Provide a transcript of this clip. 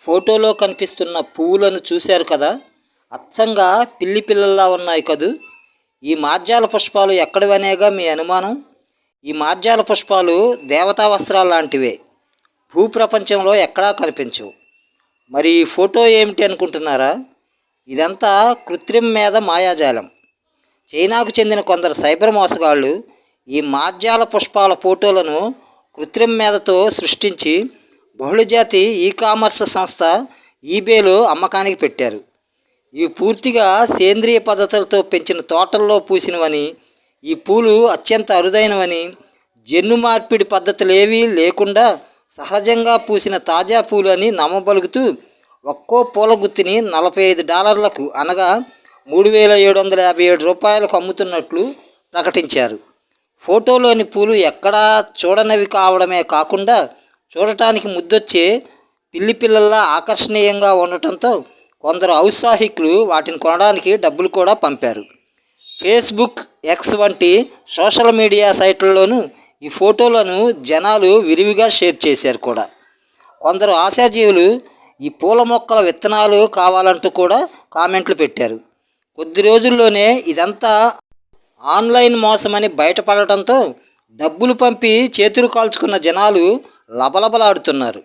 ఫోటోలో కనిపిస్తున్న పువ్వులను చూశారు కదా? అచ్చంగా పిల్లి పిల్లల్లా ఉన్నాయి కదూ? ఈ మార్జాల పుష్పాలు ఎక్కడివనేగా మీ అనుమానం? ఈ మార్జాల పుష్పాలు దేవతా వస్త్రాలు లాంటివే. భూప్రపంచంలో ఎక్కడా కనిపించవు. మరి ఈ ఫోటో ఏమిటి అనుకుంటున్నారా? ఇదంతా కృత్రిమ మీద మాయాజాలం. చైనాకు చెందిన కొందరు సైబర్ మోసగాళ్ళు ఈ మార్జాల పుష్పాల ఫోటోలను కృత్రిమ మీదతో సృష్టించి బహుళజాతి ఈ కామర్స్ సంస్థ ఈబేలో అమ్మకానికి పెట్టారు. ఇవి పూర్తిగా సేంద్రియ పద్ధతులతో పెంచిన తోటల్లో పూసినవని ఈ పూలు అత్యంత అరుదైనవని జన్ను మార్పిడి పద్ధతులేవీ లేకుండా సహజంగా పూసిన తాజా పూలు అని నమ్మబలుగుతూ ఒక్కో పూల గుత్తిని నలభై ఐదు డాలర్లకు అనగా మూడు వేల ఏడు వందల యాభై ఏడు రూపాయలకు అమ్ముతున్నట్లు ప్రకటించారు. ఫోటోలోని పూలు ఎక్కడా చూడనవి కావడమే కాకుండా చూడటానికి ముద్దొచ్చే పిల్లి పిల్లల్లా ఆకర్షణీయంగా ఉండటంతో కొందరు ఔత్సాహికులు వాటిని కొనడానికి డబ్బులు కూడా పంపారు. ఫేస్బుక్ ఎక్స్ వంటి సోషల్ మీడియా సైట్లలోనూ ఈ ఫోటోలను జనాలు విరివిగా షేర్ చేశారు కూడా. కొందరు ఆశాజీవులు ఈ పూల మొక్కల విత్తనాలు కావాలంటూ కూడా కామెంట్లు పెట్టారు. కొద్ది రోజుల్లోనే ఇదంతా ఆన్లైన్ మోసమని బయటపడటంతో డబ్బులు పంపి చేతులు కాల్చుకున్న జనాలు లబలబలాడుతున్నారు.